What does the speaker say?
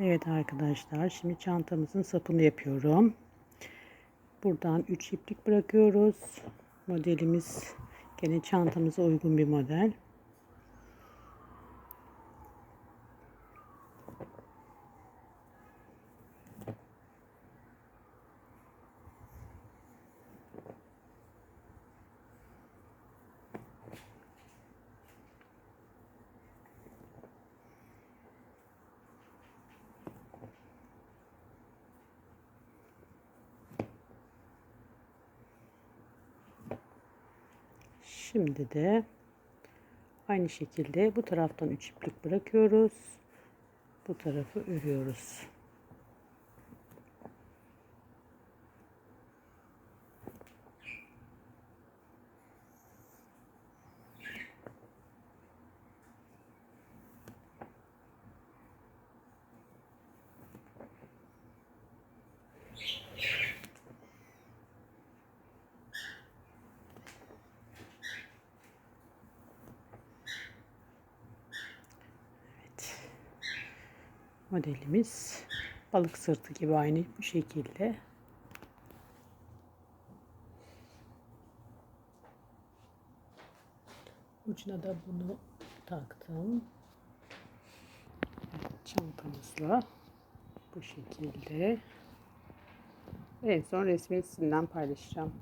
Evet arkadaşlar şimdi çantamızın sapını yapıyorum. Buradan 3 iplik bırakıyoruz. Modelimiz gene çantamıza uygun bir model. Şimdi de aynı şekilde bu taraftan 3 iplik bırakıyoruz. Bu tarafı örüyoruz. Modelimiz balık sırtı gibi aynı bu şekilde. Ucuna da bunu taktım. Çantamızla bu şekilde. En son resmini sizinle paylaşacağım.